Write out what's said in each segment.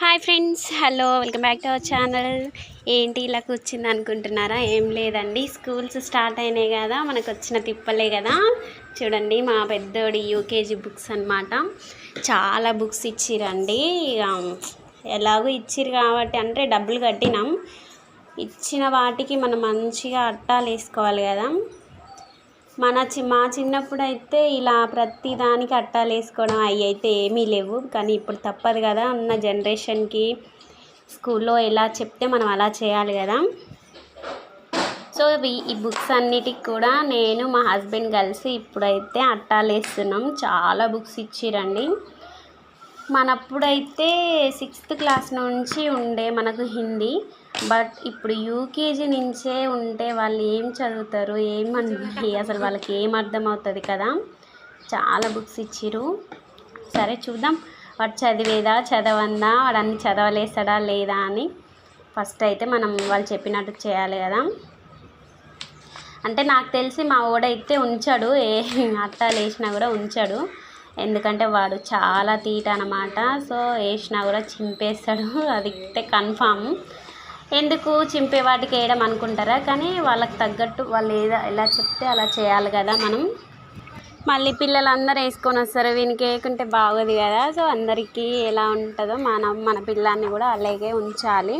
Hi friends hello welcome back to our channel. ఏంటి ఇలా కూర్చుంది అనుకుంటున్నారా? ఏం లేదండి. స్కూల్స్ స్టార్ట్ అయినాయి కదా మనకు వచ్చిన తిప్పలే కదా. చూడండి మా పెద్దోడి యూకేజీ బుక్స్ అన్నమాట. చాలా బుక్స్ ఇచ్చిరండి. ఇక ఎలాగో ఇచ్చిరు కాబట్టి అంటే డబ్బులు కట్టినాం. ఇచ్చిన వాటికి మనం మంచిగా అట్టాలు వేసుకోవాలి కదా. మన చి మా చిన్నప్పుడు అయితే ఇలా ప్రతి దానికి అట్టాలు వేసుకోవడం అవి అయితే ఏమీ లేవు. కానీ ఇప్పుడు తప్పదు కదా ఉన్న జనరేషన్కి స్కూల్లో ఎలా చెప్తే మనం అలా చేయాలి కదా. సో ఈ బుక్స్ అన్నిటికి కూడా నేను మా హస్బెండ్ కలిసి ఇప్పుడైతే అట్టాలు వేస్తున్నాం. చాలా బుక్స్ ఇచ్చిరండి. మనప్పుడైతే సిక్స్త్ క్లాస్ నుంచి ఉండే మనకు హిందీ బట్ ఇప్పుడు యూకేజీ నుంచే ఉంటే వాళ్ళు ఏం చదువుతారు ఏమని అసలు వాళ్ళకి ఏం అర్థమవుతుంది కదా? చాలా బుక్స్ ఇచ్చిర్రు. సరే చూద్దాం. వాడు చదివేదా చదవందా? వాడు అన్ని చదవలేస్తాడా లేదా అని. ఫస్ట్ అయితే మనం వాళ్ళు చెప్పినట్టు చేయాలి కదా. అంటే నాకు తెలిసి మా ఓడైతే ఉంచాడు. ఏ అట్ట వేసినా కూడా ఉంచాడు. ఎందుకంటే వాడు చాలా తీట అనమాట సో వేసినా కూడా చింపేస్తాడు. అది అయితే కన్ఫామ్. ఎందుకు చింపే వాటికి వేయడం అనుకుంటారా? కానీ వాళ్ళకి తగ్గట్టు వాళ్ళు ఏదో ఎలా చెప్తే అలా చేయాలి కదా మనం. మళ్ళీ పిల్లలందరూ వేసుకొని వస్తారు వీనికి వేయకుంటే బాగోదు కదా. సో అందరికీ ఎలా ఉంటుందో మనం మన పిల్లాన్ని కూడా అలాగే ఉంచాలి.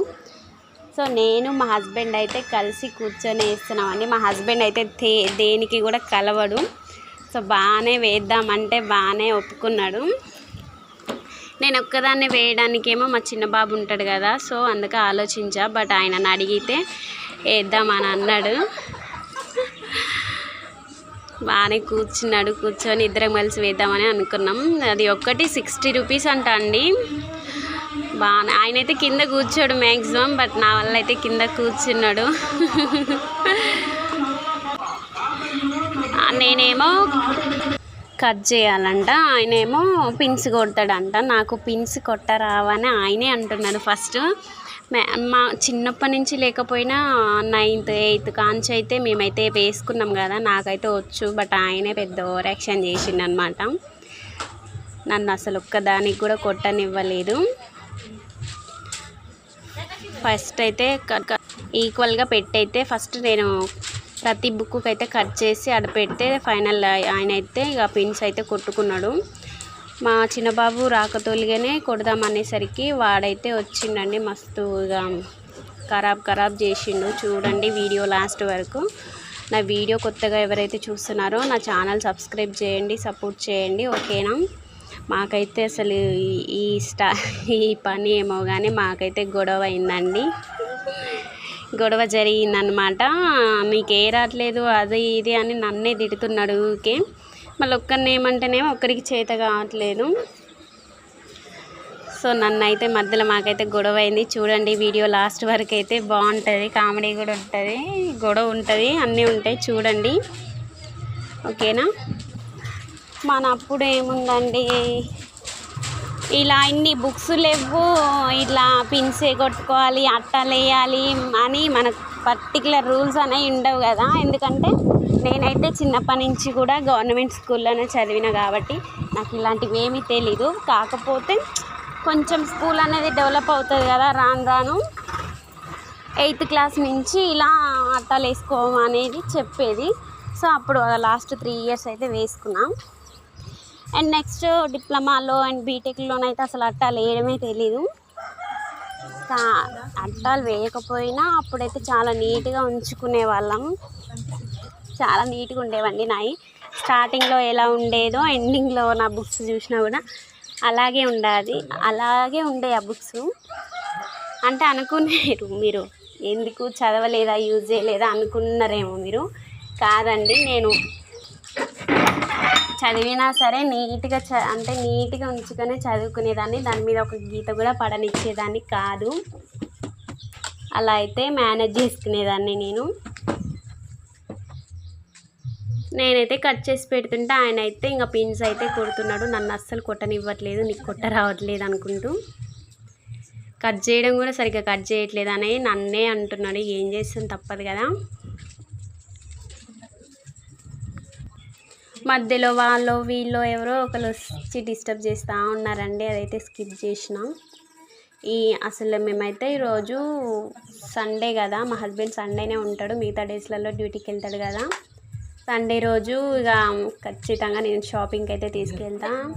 సో నేను మా హస్బెండ్ అయితే కలిసి కూర్చొని వేస్తున్నామండి. మా హస్బెండ్ అయితే దే దేనికి కూడా కలవడు. సో బాగానే వేద్దామంటే బాగానే ఒప్పుకున్నాడు. నేను ఒక్కదాన్ని వేయడానికేమో మా చిన్న బాబు ఉంటాడు కదా సో అందుకే ఆలోచించా. బట్ ఆయనను అడిగితే వేద్దామని అన్నాడు. బాగానే కూర్చున్నాడు కూర్చొని ఇద్దరం కలిసి వేద్దామని అనుకున్నాం. అది ఒక్కటి సిక్స్టీ రూపీస్ అంట అండి. బాగా ఆయన అయితే కింద కూర్చోడు మ్యాక్సిమం బట్ నా వల్ల అయితే కింద కూర్చున్నాడు. నేనేమో కట్ చేయాలంట. ఆయనేమో పిన్స్ కొడతాడంట. నాకు పిన్స్ కొట్టరావని ఆయనే అంటున్నాడు ఫస్ట్. మా చిన్నప్పటి నుంచి లేకపోయినా నైన్త్ ఎయిత్ కాంచి అయితే మేమైతే వేసుకున్నాం కదా నాకైతే వచ్చు. బట్ ఆయనే పెద్ద ఓవర్ యాక్షన్ చేసిండనమాట నన్ను అసలు ఒక్కదానికి కూడా కొట్టనివ్వలేదు. ఫస్ట్ అయితే ఈక్వల్గా పెట్టయితే ఫస్ట్ నేను ప్రతి బుక్కి అయితే కట్ చేసి ఆడ పెడితే ఫైనల్ ఆయన అయితే ఇక పిన్స్ అయితే కొట్టుకున్నాడు. మా చిన్నబాబు రాకతోలిగానే కొడదామనేసరికి వాడైతే వచ్చిండండి మస్తు ఇక ఖరాబ్ ఖరాబ్ చేసిండు. చూడండి వీడియో లాస్ట్ వరకు. నా వీడియో కొత్తగా ఎవరైతే చూస్తున్నారో నా ఛానల్ సబ్స్క్రైబ్ చేయండి సపోర్ట్ చేయండి ఓకేనా? మాకైతే అసలు ఈ స్టా ఈ పని ఏమో కానీ మాకైతే గొడవ అయిందండి. గొడవ జరిగిందనమాట నీకు ఏ రావట్లేదు అది ఇది అని నన్నే తిడుతున్నాడు ఊకే మళ్ళీ ఒక్కరిని ఏమంటేనేమో ఒక్కరికి చేత కావట్లేదు. సో నన్ను అయితే మధ్యలో మాకైతే గొడవ అయింది. చూడండి వీడియో లాస్ట్ వరకు అయితే బాగుంటుంది కామెడీ కూడా ఉంటుంది గొడవ ఉంటుంది అన్నీ ఉంటాయి చూడండి. ఓకేనా? మన అప్పుడు ఏముందండి? ఇలా ఇన్ని బుక్స్ లేవు ఇట్లా పిన్సే కొట్టుకోవాలి అట్టలేయాలి అని మనకు పర్టికులర్ రూల్స్ అనేవి ఉండవు కదా. ఎందుకంటే నేనైతే చిన్నప్పటి నుంచి కూడా గవర్నమెంట్ స్కూల్లోనే చదివిన కాబట్టి నాకు ఇలాంటివి ఏమీ తెలీదు. కాకపోతే కొంచెం స్కూల్ అనేది డెవలప్ అవుతుంది కదా రాను రాను. ఎయిత్ క్లాస్ నుంచి ఇలా అట్టాలు వేసుకోమనేది చెప్పేది. సో అప్పుడు లాస్ట్ త్రీ ఇయర్స్ అయితే వేసుకున్నాం. అండ్ నెక్స్ట్ డిప్లొమాలో అండ్ బీటెక్లోనైతే అసలు అట్టాలు వేయడమే తెలీదు. అట్టాలు వేయకపోయినా అప్పుడైతే చాలా నీట్గా ఉంచుకునే వాళ్ళం. చాలా నీట్గా ఉండేవండి నాయి. స్టార్టింగ్లో ఎలా ఉండేదో ఎండింగ్లో నా బుక్స్ చూసినా కూడా అలాగే ఉండేది. అలాగే ఉండే ఆ బుక్స్. అంటే అనుకునేరు మీరు ఎందుకు చదవలేదా యూజ్ చేయలేదా అనుకున్నారేమో మీరు. కాదండి నేను చదివినా సరే నీట్గా చ అంటే నీట్గా ఉంచుకొని చదువుకునేదాన్ని. దాని మీద ఒక గీత కూడా పడనిచ్చేదాన్ని కాదు. అలా అయితే మేనేజ్ చేసుకునేదాన్ని నేను. నేనైతే కట్ చేసి పెడుతుంటే ఆయన అయితే ఇంకా పిన్స్ అయితే కొడుతున్నాడు. నన్ను అస్సలు కొట్టనివ్వట్లేదు. నీకు కొట్ట రావట్లేదు అనుకుంటూ. కట్ చేయడం కూడా సరిగ్గా కట్ చేయట్లేదు అని నన్నే అంటున్నాడు. ఏం చేస్తాను తప్పదు కదా. మధ్యలో వాళ్ళు వీళ్ళు ఎవరో ఒకరు వచ్చి డిస్టర్బ్ చేస్తూ ఉన్నారండి. అదైతే స్కిప్ చేసినాం. ఈ అసలు మేమైతే ఈరోజు సండే కదా. మా హస్బెండ్ సండేనే ఉంటాడు. మిగతా డేస్లలో డ్యూటీకి వెళ్తాడు కదా. సండే రోజు ఇక ఖచ్చితంగా నేను షాపింగ్కి అయితే తీసుకెళ్తా.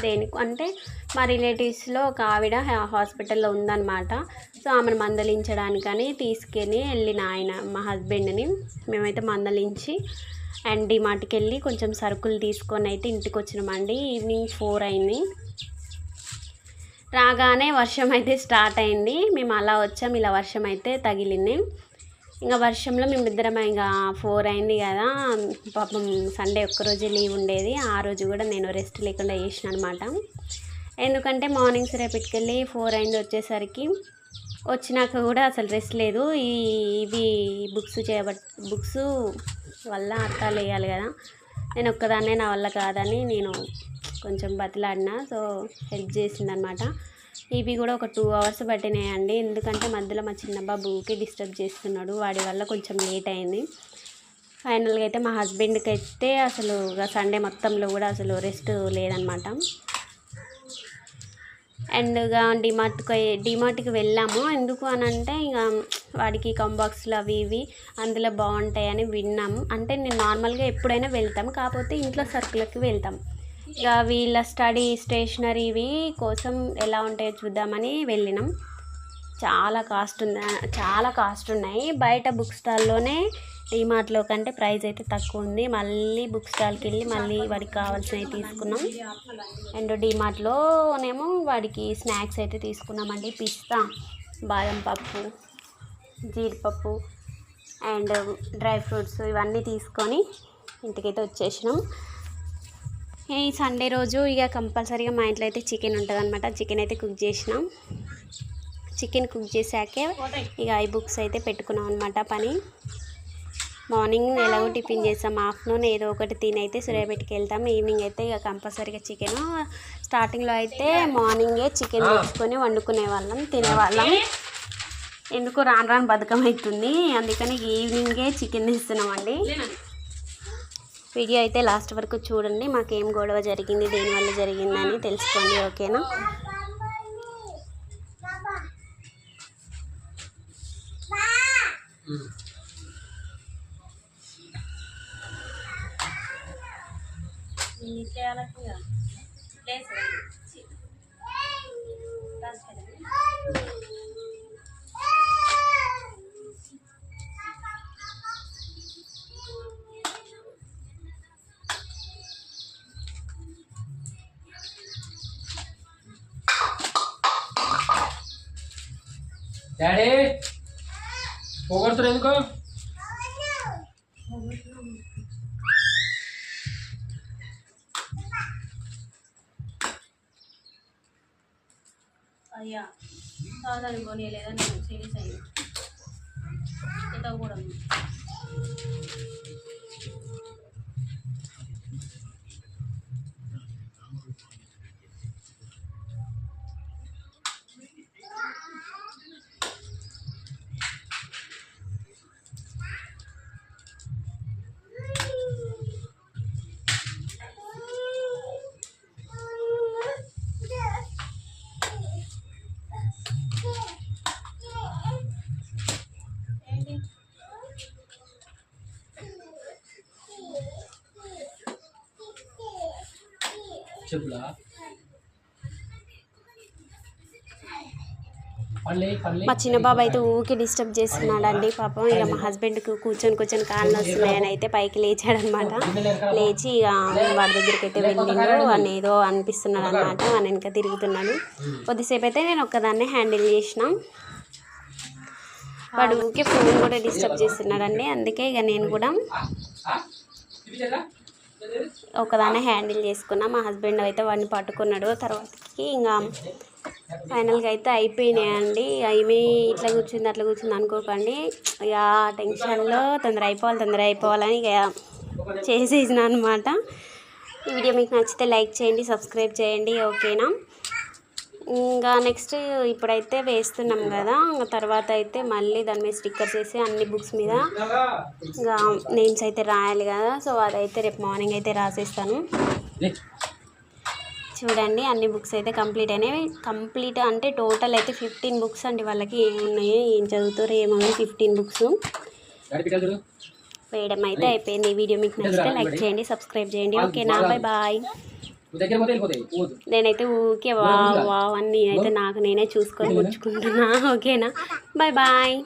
దేనికి? అంటే మా రిలేటివ్స్లో ఒక ఆవిడ హాస్పిటల్లో ఉందన్నమాట. సో ఆమెను మందలించడానికని తీసుకెళ్ళి వెళ్ళిన ఆయన మా హస్బెండ్ని మేమైతే మందలించి అండ్ డిమార్ట్కి వెళ్ళి కొంచెం సరుకులు తీసుకొని అయితే ఇంటికి వచ్చినామండి ఈవినింగ్ ఫోర్ అయింది. రాగానే వర్షం అయితే స్టార్ట్ అయింది. మేము అలా వచ్చాం. ఇలా వర్షం అయితే తగిలింది. ఇంకా వర్షంలో మేమిద్దరం ఇంకా ఫోర్ అయింది కదా. పాపం సండే ఒక్కరోజు లీవ్ ఉండేది. ఆ రోజు కూడా నేను రెస్ట్ లేకుండా చేసిన అనమాట ఎందుకంటే మార్నింగ్స్ రేపటికెళ్ళి ఫోర్ అయింది వచ్చేసరికి. వచ్చినాక కూడా అసలు రెస్ట్ లేదు. ఈ ఇవి బుక్స్ చేయబట్ బుక్స్ వల్ల అర్థాలు వేయాలి కదా. నేను ఒక్కదాన్నే నా వల్ల కాదని నేను కొంచెం బతిలాడినా. సో హెల్ప్ చేసిందనమాట ఇవి కూడా ఒక టూ అవర్స్ పట్టినాయండి. ఎందుకంటే మధ్యలో మా చిన్న బాబుకి డిస్టర్బ్ చేస్తున్నాడు. వాడి వల్ల కొంచెం లేట్ అయింది. ఫైనల్గా అయితే మా హస్బెండ్కి అయితే అసలు సండే మొత్తంలో కూడా అసలు రెస్ట్ లేదనమాట అండ్ ఇక డిమార్ట్కి డిమార్ట్కి వెళ్ళాము. ఎందుకు అని అంటే ఇక వాడికి కంబాక్స్లు అవి ఇవి అందులో బాగుంటాయని విన్నాము అంటే నేను నార్మల్గా ఎప్పుడైనా వెళ్తాం. కాకపోతే ఇంట్లో సరుకులకి వెళ్తాం. ఇక వీళ్ళ స్టడీ స్టేషనరీ ఇవి కోసం ఎలా ఉంటాయో చూద్దామని వెళ్ళినాం. చాలా కాస్ట్ ఉంది చాలా కాస్ట్ ఉన్నాయి. బయట బుక్ స్టాల్లోనే డిమార్ట్లో కంటే ప్రైస్ అయితే తక్కువ ఉంది. మళ్ళీ బుక్ స్టాల్కి వెళ్ళి మళ్ళీ వాడికి కావాల్సినవి తీసుకున్నాం. అండ్ డిమార్ట్లోనేమో వాడికి స్నాక్స్ అయితే తీసుకున్నామండి. పిస్తా బాదం పప్పు జీడిపప్పు అండ్ డ్రై ఫ్రూట్స్ ఇవన్నీ తీసుకొని ఇంటికైతే వచ్చేసినాం. ఈ సండే రోజు ఇక కంపల్సరీగా మా ఇంట్లో అయితే చికెన్ ఉంటుంది అనమాట చికెన్ అయితే కుక్ చేసినాం. చికెన్ కుక్ చేశాకే ఇక ఐ బుక్స్ అయితే పెట్టుకున్నాం అనమాట పని. మార్నింగ్ ఎలాగో టిఫిన్ చేస్తాం ఆఫ్టర్నూన్ ఏదో ఒకటి తిని అయితే సూర్యాపేటకి వెళ్తాం. ఈవినింగ్ అయితే ఇక కంపల్సరీగా చికెన్. స్టార్టింగ్లో అయితే మార్నింగే చికెన్ తెచ్చుకొని వండుకునే వాళ్ళం తినేవాళ్ళం. ఎందుకు రాను రాను బతుకం అవుతుంది అందుకని ఈవినింగే చికెన్ తెస్తున్నామండి. వీడియో అయితే లాస్ట్ వరకు చూడండి. మాకేం గొడవ జరిగింది దేనివల్ల జరిగిందని తెలుసుకోండి ఓకేనా? डैडी होकर तो रेद को అయ్యా కాదని కొనియలేదా నేను సీరియస్ అయ్యి. ఇతను కూడా. చెప్పులా. మా చిన్న బాబు అయితే ఊరికి డిస్టర్బ్ చేస్తున్నాడండి. పాపం ఇక మా హస్బెండ్కి కూర్చొని కూర్చొని కాళ్ళు వస్తున్నాయని అయితే పైకి లేచాడనమాట. లేచి ఇక వాడి దగ్గరికి అయితే వెళ్ళిండు. అని ఏదో అనిపిస్తున్నాడు అనమాట వాని వెనక తిరుగుతున్నాడు. కొద్దిసేపు అయితే నేను ఒక్కదాన్నే హ్యాండిల్ చేసిన. వాడు ఊరికే ఫోన్ కూడా డిస్టర్బ్ చేస్తున్నాడండి. అందుకే ఇక నేను కూడా ఒకదాన్ని హ్యాండిల్ చేసుకున్నా. మా హస్బెండ్ అయితే వాడిని పట్టుకున్నాడు. తర్వాతకి ఇంకా ఫైనల్గా అయితే అయిపోయినాయండి. అవి ఇట్లా కూర్చుంది అట్లా కూర్చుంది అనుకోకండి. ఇక టెన్షన్లో తొందర అయిపోవాలి తొందర అయిపోవాలని ఇక చేసేసిన అనమాట ఈ వీడియో మీకు నచ్చితే లైక్ చేయండి సబ్స్క్రైబ్ చేయండి. ఓకేనా? ఇంకా నెక్స్ట్ ఇప్పుడైతే వేస్తున్నాం కదా ఇంకా తర్వాత అయితే మళ్ళీ దాని మీద స్టిక్కర్స్ వేసి అన్ని బుక్స్ మీద ఇంకా నేమ్స్ అయితే రాయాలి కదా సో అదైతే రేపు మార్నింగ్ అయితే రాసేస్తాను. చూడండి అన్ని బుక్స్ అయితే కంప్లీట్ అయినాయి. కంప్లీట్ అంటే టోటల్ అయితే ఫిఫ్టీన్ బుక్స్ అండి వాళ్ళకి ఏం ఉన్నాయో ఏం చదువుతారో ఏమో ఫిఫ్టీన్ బుక్స్ వేయడం అయితే అయిపోయింది ఈ వీడియో మీకు నచ్చితే లైక్ చేయండి సబ్స్క్రైబ్ చేయండి. ఓకేనా బాయ్. బాయ్ నేనైతే ఊకే వా వా అని నేనైతే నాకు నేనే చూసుకొని ఉంచుకుంటున్నా ఓకేనా? Bye bye.